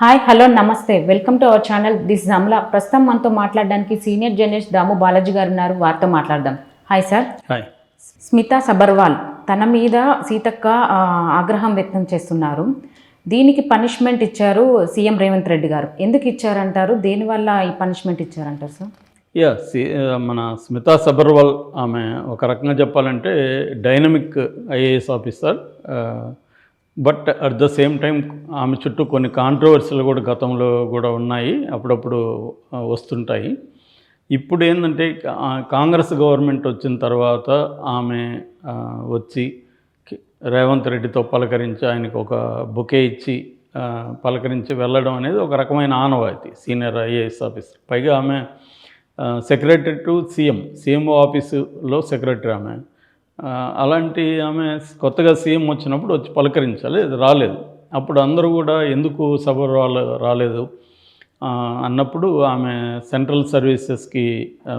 Hi hello నమస్తే. Welcome to our channel this జమ్లా ప్రస్తుతం మనతో మాట్లాడడానికి సీనియర్ జర్నలిస్ట్ దాము బాలాజీ గారు ఉన్నారు. వారితో మాట్లాడదాం. Hi sir hi Smita Sabharwal తన మీద సీతక్క ఆగ్రహం వ్యక్తం చేస్తున్నారు. దీనికి పనిష్మెంట్ ఇచ్చారు సీఎం రేవంత్ రెడ్డి గారు. ఎందుకు ఇచ్చారంటారు? దేనివల్ల ఈ పనిష్మెంట్ ఇచ్చారంటారు సార్ యా సి మన స్మితా సబర్వాల్ ఆమె ఒక రకంగా చెప్పాలంటే dynamic IAS officer but at the same time ఆమె చుట్టూ కొన్ని కాంట్రవర్సీలు కూడా గతంలో కూడా ఉన్నాయి అప్పుడప్పుడు వస్తుంటాయి. ఇప్పుడు ఏంటంటే కాంగ్రెస్ గవర్నమెంట్ వచ్చిన తర్వాత ఆమె వచ్చి రేవంత్ రెడ్డితో పలకరించి ఆయనకు ఒక బొకే ఇచ్చి పలకరించి వెళ్ళడం అనేది ఒక రకమైన ఆనవాయితీ సీనియర్ ఐఏఎస్ ఆఫీసర్. పైగా ఆమె సెక్రటరీ టు సీఎం సీఎంఓ ఆఫీసులో సెక్రటరీ ఆమె. అలాంటి ఆమె కొత్తగా సీఎం వచ్చినప్పుడు వచ్చి పలకరించాలి అది రాలేదు. అప్పుడు అందరూ కూడా ఎందుకు సభ రాలే రాలేదు? అన్నప్పుడు ఆమె సెంట్రల్ సర్వీసెస్కి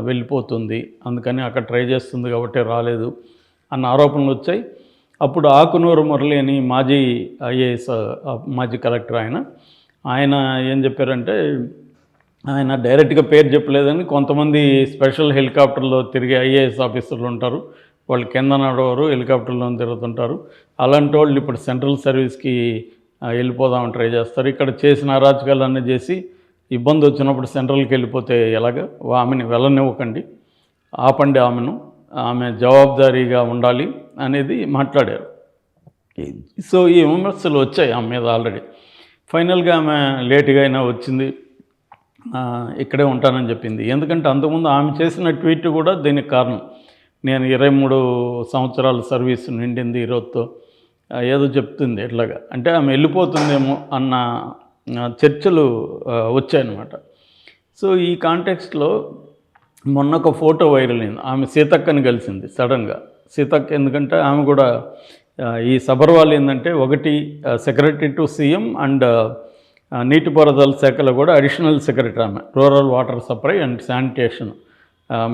వెళ్ళిపోతుంది. అందుకని అక్కడ ట్రై చేస్తుంది కాబట్టి రాలేదు అన్న ఆరోపణలు వచ్చాయి. అప్పుడు ఆకునూరు మురళి అని మాజీ ఐఏఎస్ మాజీ కలెక్టర్ ఆయన ఆయన ఏం చెప్పారంటే ఆయన డైరెక్ట్గా పేరు చెప్పలేదని కొంతమంది స్పెషల్ హెలికాప్టర్లో తిరిగే ఐఏఎస్ ఆఫీసర్లు ఉంటారు. వాళ్ళు కింద నడవరు హెలికాప్టర్లో తిరుగుతుంటారు. అలాంటి వాళ్ళు ఇప్పుడు సెంట్రల్ సర్వీస్కి వెళ్ళిపోదామని ట్రై చేస్తారు. ఇక్కడ చేసిన అరాచకాలన్నీ చేసి ఇబ్బంది వచ్చినప్పుడు సెంట్రల్కి వెళ్ళిపోతే ఎలాగ? ఆమెని వెళ్ళనివ్వకండి. ఆపండి ఆమెను. ఆమె జవాబుదారీగా ఉండాలి అనేది మాట్లాడారు. సో ఈ విమర్శలు వచ్చాయి ఆమె మీద ఆల్రెడీ. ఫైనల్గా ఆమె లేటుగా అయినా వచ్చింది. ఇక్కడే ఉంటానని చెప్పింది. ఎందుకంటే అంతకుముందు ఆమె చేసిన ట్వీట్ కూడా దీనికి కారణం. నేను ఇరవై మూడు సంవత్సరాల సర్వీస్ నిండింది ఈరోజుతో. ఏదో చెప్తుంది ఎట్లాగా. అంటే ఆమె వెళ్ళిపోతుందేమో అన్న చర్చలు వచ్చాయన్నమాట. సో ఈ కాంటెక్స్ట్లో మొన్న ఒక ఫోటో వైరల్ అయింది. ఆమె సీతక్కని కలిసింది సడన్గా. సీతక్క ఎందుకంటే ఆమె కూడా ఈ సబర్వాల్ ఏంటంటే ఒకటి సెక్రటరీ టు సీఎం అండ్ నీటిపారుదల శాఖలో కూడా అడిషనల్ సెక్రటరీ ఆమె. Rural water supply and sanitation.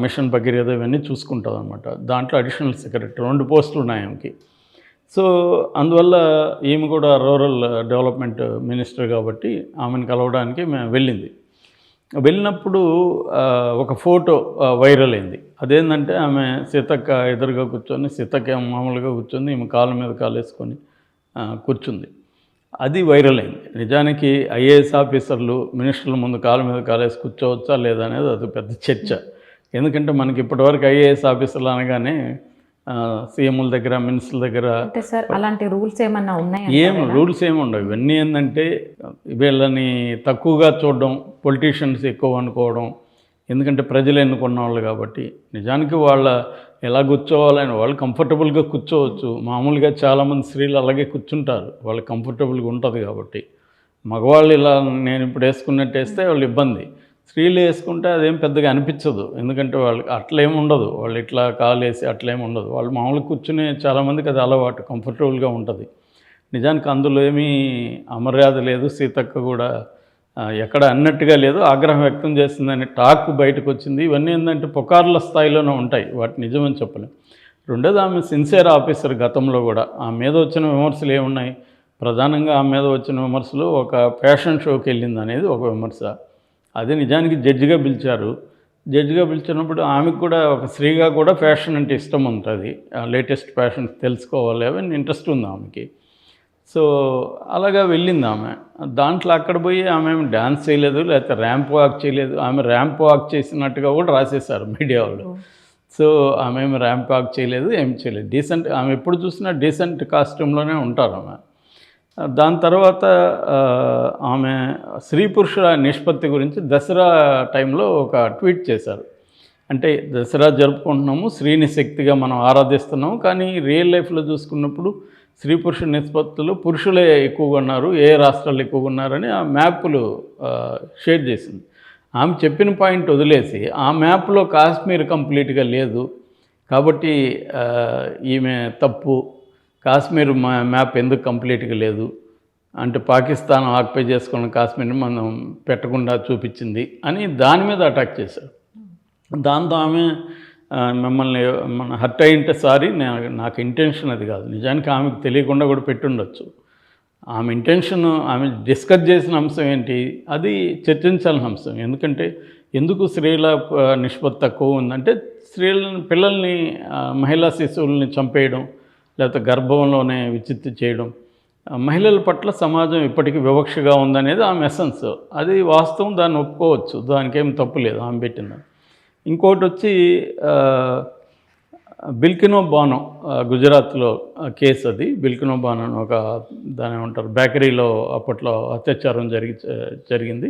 Mission Bhagiratha ఇవన్నీ చూసుకుంటుంది అనమాట దాంట్లో అడిషనల్ సెక్రటరీ రెండు పోస్టులు ఉన్నాయి ఆమెకి. సో అందువల్ల ఈమె కూడా రూరల్ డెవలప్మెంట్ మినిస్టర్ కాబట్టి ఆమెను కలవడానికి మేము వెళ్ళింది. వెళ్ళినప్పుడు ఒక ఫోటో వైరల్ అయింది. అదేంటంటే ఆమె సీతక్క ఎదురుగా కూర్చొని సీతక్క మామూలుగా కూర్చొని ఈమె కాళ్ళ మీద కాలేసుకొని కూర్చుంది. అది వైరల్ అయింది. నిజానికి ఐఏఎస్ ఆఫీసర్లు మినిస్టర్ల ముందు కాళ్ళ మీద కాలేసి కూర్చోవచ్చా లేదా అనేది అది పెద్ద చర్చ. ఎందుకంటే మనకి ఇప్పటివరకు ఐఏఎస్ ఆఫీసర్లు అనగానే సీఎంల దగ్గర మినిస్టర్ల దగ్గర అంటే సార్ అలాంటి రూల్స్ ఏమన్నా ఉన్నాయా ఏం రూల్స్ ఏమి ఉండవు. ఇవన్నీ ఏంటంటే వీళ్ళని తక్కువగా చూడడం పొలిటీషియన్స్ ఎక్కువ అనుకోవడం ఎందుకంటే ప్రజలు ఎన్నుకున్న వాళ్ళు కాబట్టి. నిజానికి వాళ్ళ ఎలా కూర్చోవాలని వాళ్ళు కంఫర్టబుల్గా కూర్చోవచ్చు. మామూలుగా చాలామంది స్త్రీలు అలాగే కూర్చుంటారు. వాళ్ళు కంఫర్టబుల్గా ఉంటుంది కాబట్టి. మగవాళ్ళు ఇలా నేను ఇప్పుడు వేసుకున్నట్టు వేస్తే వాళ్ళు ఇబ్బంది. స్త్రీలు వేసుకుంటే అదేం పెద్దగా అనిపించదు. ఎందుకంటే వాళ్ళకి అట్లేం ఉండదు. వాళ్ళు ఇట్లా కాలు వేసి అట్లేం ఉండదు. వాళ్ళు మామూలుగా కూర్చునే చాలామందికి అది అలవాటు కంఫర్టబుల్గా ఉంటుంది. నిజానికి అందులో ఏమీ అమర్యాద లేదు. సీతక్క కూడా ఎక్కడ అన్నట్టుగా లేదు. ఆగ్రహం వ్యక్తం చేస్తుందని టాక్ బయటకు వచ్చింది ఇవన్నీ ఏంటంటే పుకార్ల స్థాయిలోనే ఉంటాయి. వాటి నిజమని చెప్పలేం. రెండోది ఆమె సిన్సియర్ ఆఫీసర్ గతంలో కూడా. ఆ మీద వచ్చిన విమర్శలు ఏమున్నాయి? ప్రధానంగా ఆ మీద వచ్చిన విమర్శలు ఒక ఫ్యాషన్ షోకి వెళ్ళింది అనేది ఒక విమర్శ. అది నిజానికి జడ్జిగా పిలిచారు. జడ్జిగా పిలిచినప్పుడు ఆమెకు కూడా ఒక స్త్రీగా కూడా ఫ్యాషన్ అంటే ఇష్టం ఉంటుంది. లేటెస్ట్ ఫ్యాషన్ తెలుసుకోవాలి అవన్నీ ఇంట్రెస్ట్ ఉంది ఆమెకి. సో అలాగా వెళ్ళింది ఆమె. దాంట్లో అక్కడ పోయి ఆమె డ్యాన్స్ చేయలేదు లేకపోతే ర్యాంప్ వాక్ చేయలేదు. ఆమె ర్యాంప్ వాక్ చేసినట్టుగా కూడా రాసేశారు మీడియా వాళ్ళు. సో ఆమె ఏమి ర్యాంప్ వాక్ చేయలేదు ఏం చేయలేదు. డీసెంట్ ఆమె ఎప్పుడు చూసినా డీసెంట్ కాస్ట్యూమ్లోనే ఉంటారు ఆమె. దాని తర్వాత ఆమె స్త్రీ పురుషుల నిష్పత్తి గురించి దసరా టైంలో ఒక ట్వీట్ చేశారు. అంటే దసరా జరుపుకుంటున్నాము స్త్రీని శక్తిగా మనం ఆరాధిస్తున్నాము కానీ రియల్ లైఫ్లో చూసుకున్నప్పుడు స్త్రీ పురుష నిష్పత్తులు పురుషులే ఎక్కువగా ఉన్నారు ఏ రాష్ట్రాలు ఎక్కువగా ఉన్నారని ఆ మ్యాప్లు షేర్ చేసింది. ఆమె చెప్పిన పాయింట్ వదిలేసి ఆ మ్యాప్లో కాశ్మీర్ కంప్లీట్గా లేదు కాబట్టి ఈమె తప్పు కాశ్మీర్ మ్యాప్ ఎందుకు కంప్లీట్గా లేదు? అంటే పాకిస్తాన్ ఆక్యుపై చేసుకున్న కాశ్మీర్ని మనం పెట్టకుండా చూపించింది అని దాని మీద అటాక్ చేశారు. దాంతో ఆమె మిమ్మల్ని మన హర్ట్ అయింటే సారీ నాకు ఇంటెన్షన్ అది కాదు. నిజానికి ఆమెకు తెలియకుండా కూడా పెట్టుండొచ్చు. ఆమె ఇంటెన్షన్ ఆమె డిస్కస్ చేసిన అంశం ఏంటి? అది చర్చించాల్సిన అంశం. ఎందుకంటే ఎందుకు స్త్రీల నిష్పత్తి తక్కువ ఉందంటే స్త్రీలను పిల్లల్ని మహిళా శిశువుల్ని చంపేయడం లేకపోతే గర్భంలోనే విచిత్తి చేయడం. మహిళల పట్ల సమాజం ఇప్పటికీ వివక్షగా ఉందనేది ఆమె ఎసెన్స్ అది వాస్తవం దాన్ని ఒప్పుకోవచ్చు. దానికేం తప్పు లేదు ఆమె పెట్టింది. ఇంకోటి వచ్చి బిల్కినో బానో గుజరాత్లో కేసు అది. బిల్కినో బానో అని ఒక దాని ఏమంటారు బేకరీలో అప్పట్లో అత్యాచారం జరిగి జరిగింది.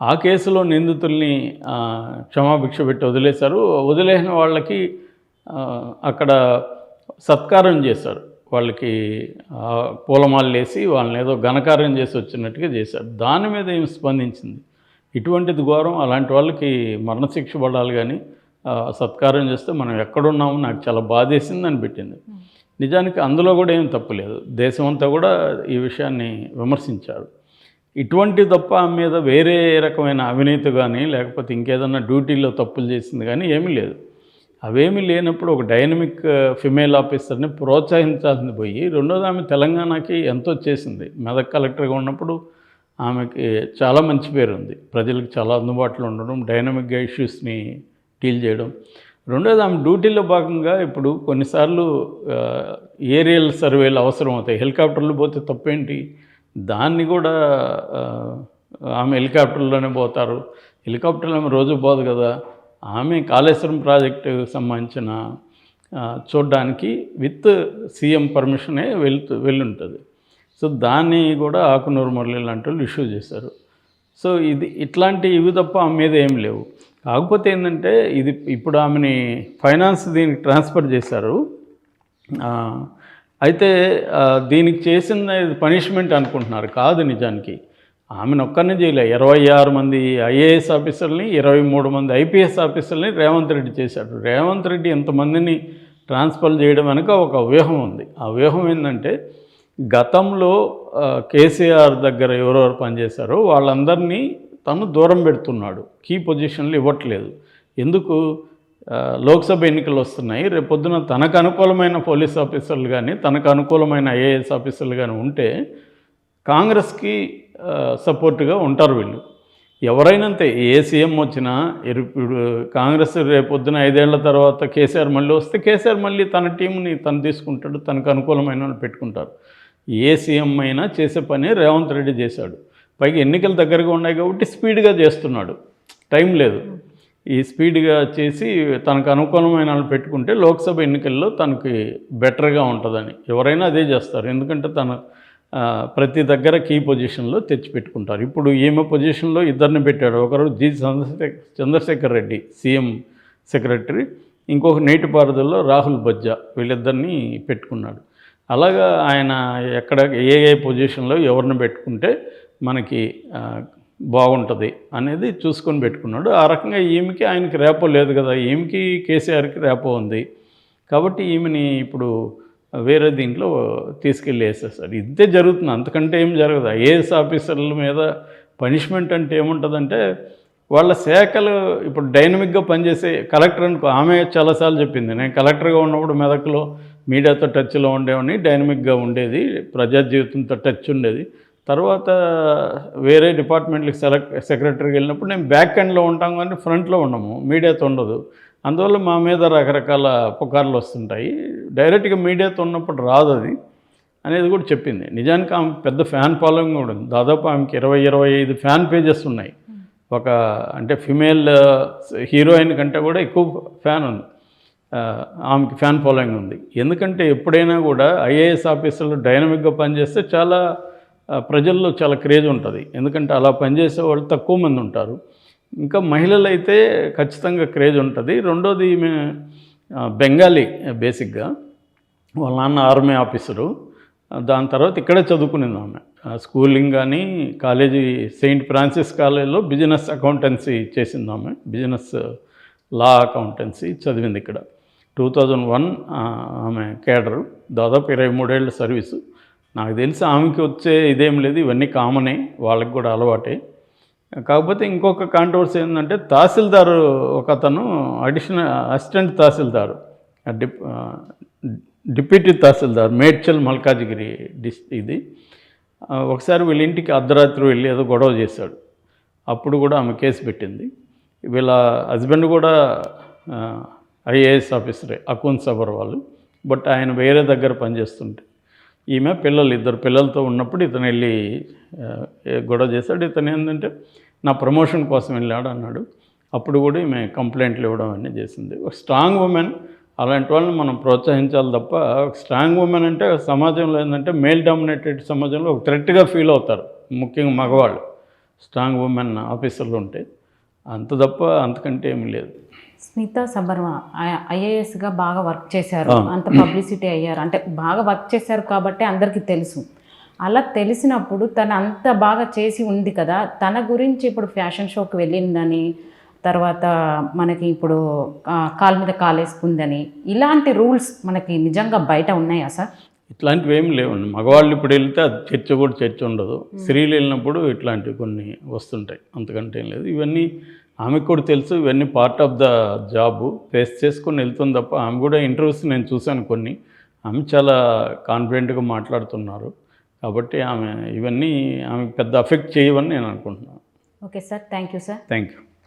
ఆ కేసులో నిందితుల్ని క్షమాభిక్ష పెట్టి వదిలేశారు. వదిలేసిన వాళ్ళకి అక్కడ సత్కారం చేశారు. వాళ్ళకి ఆ, పూలమాలలు వేసి వాళ్ళని ఏదో ఘనకార్యం చేసి వచ్చినట్టుగా చేశారు. దాని మీద ఏం స్పందించింది? ఇటువంటిది ఘోరం. అలాంటి వాళ్ళకి మరణశిక్ష పడాలి కానీ సత్కారం చేస్తే మనం ఎక్కడున్నామో నాకు చాలా బాధేసింది అని పెట్టింది నిజానికి అందులో కూడా ఏం తప్పులేదు దేశం అంతా కూడా ఈ విషయాన్ని విమర్శించారు. ఇటువంటి తప్ప ఆమె మీద వేరే రకమైన అవినీతి కానీ లేకపోతే ఇంకేదన్నా డ్యూటీలో తప్పులు చేసింది కానీ ఏమీ లేదు. అవేమి లేనప్పుడు ఒక డైనమిక్ ఫిమేల్ ఆఫీసర్ని ప్రోత్సహించాల్సింది పోయి రెండోది ఆమె తెలంగాణకి ఎంతో చేసింది. మెదక్ కలెక్టర్గా ఉన్నప్పుడు ఆమెకి చాలా మంచి పేరు ఉంది. ప్రజలకు చాలా అందుబాటులో ఉండడం డైనమిక్గా ఇష్యూస్ని డీల్ చేయడం. రెండోది ఆమె డ్యూటీలో భాగంగా ఇప్పుడు కొన్నిసార్లు ఏరియల్ సర్వేలు అవసరం అవుతాయి. హెలికాప్టర్లు పోతే తప్పేంటి? దాన్ని కూడా ఆమె హెలికాప్టర్లోనే పోతారు. హెలికాప్టర్లు ఆమె రోజు పోదు కదా. ఆమె కాళేశ్వరం ప్రాజెక్టుకు సంబంధించిన చూడడానికి చూడ్డానికి విత్ సీఎం పర్మిషనే వెళ్తూ వెళ్ళుంటుంది. సో దాన్ని కూడా ఆకునూరు మురళి లాంటి వాళ్ళు ఇష్యూ చేశారు. సో ఇది ఇట్లాంటి ఇవి తప్ప ఆమె మీద ఏం లేవు. కాకపోతే ఏంటంటే ఇది ఇప్పుడు ఆమెని ఫైనాన్స్ దీనికి ట్రాన్స్ఫర్ చేశారు. అయితే దీనికి చేసిన పనిష్మెంట్ అనుకుంటున్నారు. కాదు నిజానికి. ఆమెను ఒక్కరిని చేయలే. ఇరవై ఆరు మంది ఐఏఎస్ ఆఫీసర్ని ఇరవై మూడు మంది ఐపీఎస్ ఆఫీసర్ని రేవంత్ రెడ్డి చేశాడు. రేవంత్ రెడ్డి ఇంతమందిని ట్రాన్స్ఫర్ చేయడం వెనుక ఒక వ్యూహం ఉంది. ఆ వ్యూహం ఏంటంటే గతంలో కేసీఆర్ దగ్గర ఎవరెవరు పనిచేశారో వాళ్ళందరినీ తను దూరం పెడుతున్నాడు. కీ పొజిషన్లు ఇవ్వట్లేదు. ఎందుకు? లోక్సభ ఎన్నికలు వస్తున్నాయి. రేపొద్దున తనకు అనుకూలమైన పోలీస్ ఆఫీసర్లు కానీ తనకు అనుకూలమైన ఐఏఎస్ ఆఫీసర్లు కానీ ఉంటే కాంగ్రెస్కి సపోర్ట్గా ఉంటారు వీళ్ళు. ఎవరైనంతే ఏ సీఎం వచ్చినా ఇప్పుడు కాంగ్రెస్ రేపొద్దున ఐదేళ్ళ తర్వాత కేసీఆర్ మళ్ళీ వస్తే కేసీఆర్ మళ్ళీ తన టీంని తను తీసుకుంటాడు తనకు అనుకూలమైన వాళ్ళు పెట్టుకుంటారు. ఏ సీఎం అయినా చేసే పని రేవంత్ రెడ్డి చేశాడు. పైగా ఎన్నికలు దగ్గరగా ఉన్నాయి కాబట్టి స్పీడ్గా చేస్తున్నాడు. టైం లేదు. ఈ స్పీడ్గా చేసి తనకు అనుకూలమైన వాళ్ళు పెట్టుకుంటే లోక్సభ ఎన్నికల్లో తనకి బెటర్గా ఉంటుందని. ఎవరైనా అదే చేస్తారు. ఎందుకంటే తన ప్రతి దగ్గర కీ పొజిషన్లో తెచ్చి పెట్టుకుంటారు ఇప్పుడు ఈమె పొజిషన్లో ఇద్దరిని పెట్టాడు. ఒకరు G Chandrashekar Chandrashekar Reddy CM secretary ఇంకొక నీటిపారుదలలో రాహుల్ బజ్జా వీళ్ళిద్దరిని పెట్టుకున్నాడు. అలాగా ఆయన ఎక్కడ ఏ ఏ పొజిషన్లో ఎవరిని పెట్టుకుంటే మనకి బాగుంటుంది అనేది చూసుకొని పెట్టుకున్నాడు. ఆ రకంగా ఈమెకి ఆయనకి రేపో లేదు కదా. ఈమెకి కేసీఆర్కి రేపో ఉంది. కాబట్టి ఈమెని ఇప్పుడు వేరే దీంట్లో తీసుకెళ్ళి వేసేస్తారు ఇంతే జరుగుతుంది. అంతకంటే ఏం జరగదు. ఐఏఎస్ ఆఫీసర్ల మీద పనిష్మెంట్ అంటే ఏముంటుందంటే వాళ్ళ శాఖలు ఇప్పుడు డైనమిక్గా పనిచేసే కలెక్టర్ అనుకో ఆమె చాలాసార్లు చెప్పింది. నేను కలెక్టర్గా ఉన్నప్పుడు మెదక్లో మీడియాతో టచ్లో ఉండేవాడిని డైనమిక్గా ఉండేది ప్రజా జీవితంతో టచ్ ఉండేది. తర్వాత వేరే డిపార్ట్మెంట్కి సెలెక్ట్ సెక్రటరీకి వెళ్ళినప్పుడు నేను బ్యాక్ ఎండ్లో ఉంటాం కానీ ఫ్రంట్లో ఉండము మీడియాతో ఉండదు. అందువల్ల మా మీద రకరకాల పుకార్లు వస్తుంటాయి. డైరెక్ట్గా మీడియాతో ఉన్నప్పుడు రాదు అది అనేది కూడా చెప్పింది. నిజానికి ఆమె పెద్ద ఫ్యాన్ ఫాలోయింగ్ కూడా ఉంది. దాదాపు ఆమెకి ఇరవై ఇరవై ఐదు ఫ్యాన్ పేజెస్ ఉన్నాయి. ఒక అంటే ఫిమేల్ హీరోయిన్ కంటే కూడా ఎక్కువ ఫ్యాన్ ఉంది. ఆమెకి ఫ్యాన్ ఫాలోయింగ్ ఉంది. ఎందుకంటే ఎప్పుడైనా కూడా ఐఏఎస్ ఆఫీసర్లు డైనమిక్గా పనిచేస్తే చాలా ప్రజల్లో చాలా క్రేజ్ ఉంటుంది. ఎందుకంటే అలా పనిచేసే వాళ్ళు తక్కువ మంది ఉంటారు. ఇంకా మహిళలు అయితే ఖచ్చితంగా క్రేజ్ ఉంటుంది. రెండోది ఈమె బెంగాలీ బేసిక్గా వాళ్ళ నాన్న ఆర్మీ ఆఫీసరు. దాని తర్వాత ఇక్కడే చదువుకునింది ఆమె. స్కూలింగ్ కానీ కాలేజీ సెయింట్ ఫ్రాన్సిస్ కాలేజీలో బిజినెస్ అకౌంటెన్సీ చేసింది ఆమె. బిజినెస్ లా అకౌంటెన్సీ చదివింది ఇక్కడ. టూ థౌజండ్ వన్ ఆమె కేడరు. దాదాపు ఇరవై మూడేళ్ళ సర్వీసు. నాకు తెలిసి ఆమెకి వచ్చే ఇదేం లేదు ఇవన్నీ కామనే వాళ్ళకి కూడా అలవాటే. కాకపోతే ఇంకొక కాంట్రవర్సీ ఏంటంటే తహసీల్దారు ఒక అతను అడిషనల్ అసిస్టెంట్ తహసీల్దారు డిప్ డిప్యూటీ తహసీల్దార్ మేడ్చల్ మల్కాజిగిరి డిస్ ఇది. ఒకసారి వీళ్ళ ఇంటికి అర్ధరాత్రి వెళ్ళి ఏదో గొడవ చేశాడు. అప్పుడు కూడా ఆమె కేసు పెట్టింది. వీళ్ళ హస్బెండ్ కూడా ఐఏఎస్ ఆఫీసరే అకౌంట్ సబర్ వాళ్ళు బట్ ఆయన వేరే దగ్గర పనిచేస్తుంటే ఈమె పిల్లలు ఇద్దరు పిల్లలతో ఉన్నప్పుడు ఇతను వెళ్ళి గొడవ చేశాడు. ఇతను ఏంటంటే నా ప్రమోషన్ కోసం వెళ్ళాడు అన్నాడు. అప్పుడు కూడా ఈమె కంప్లైంట్లు ఇవ్వడం అన్నీ చేసింది. ఒక స్ట్రాంగ్ ఉమెన్ అలాంటి వాళ్ళని మనం ప్రోత్సహించాలి తప్ప ఒక స్ట్రాంగ్ ఉమెన్ అంటే సమాజంలో ఏంటంటే మేల్ డామినేటెడ్ సమాజంలో ఒక థ్రెట్గా ఫీల్ అవుతారు ముఖ్యంగా మగవాళ్ళు. స్ట్రాంగ్ ఉమెన్ ఆఫీసర్లు ఉంటే అంత తప్ప అంతకంటే ఏమీ లేదు. స్మితా సబర్వా ఐఏఎస్గా బాగా వర్క్ చేశారు. అంత పబ్లిసిటీ అయ్యారు. అంటే బాగా వర్క్ చేశారు కాబట్టి అందరికీ తెలుసు. అలా తెలిసినప్పుడు తను అంత బాగా చేసి ఉంది కదా తన గురించి ఇప్పుడు ఫ్యాషన్ షోకి వెళ్ళిందని తర్వాత మనకి ఇప్పుడు కాలు మీద కాలేసుకుందని ఇలాంటి రూల్స్ మనకి నిజంగా బయట ఉన్నాయా సార్? ఇట్లాంటివి ఏమి లేవండి మగవాళ్ళు ఇప్పుడు వెళ్తే అది చర్చ కూడా చర్చ ఉండదు. స్త్రీలు వెళ్ళినప్పుడు ఇట్లాంటివి కొన్ని వస్తుంటాయి. అంతకంటే ఏం లేదు. ఇవన్నీ ఆమెకు కూడా తెలుసు ఇవన్నీ part of the job face చేసుకొని వెళ్తుంది తప్ప ఆమె కూడా ఇంటర్వ్యూస్ నేను చూశాను కొన్ని. ఆమె చాలా కాన్ఫిడెంట్గా మాట్లాడుతున్నారు. కాబట్టి ఆమె ఇవన్నీ ఆమె పెద్ద అఫెక్ట్ చేయవని నేను అనుకుంటున్నాను. Okay sir thank you sir thank you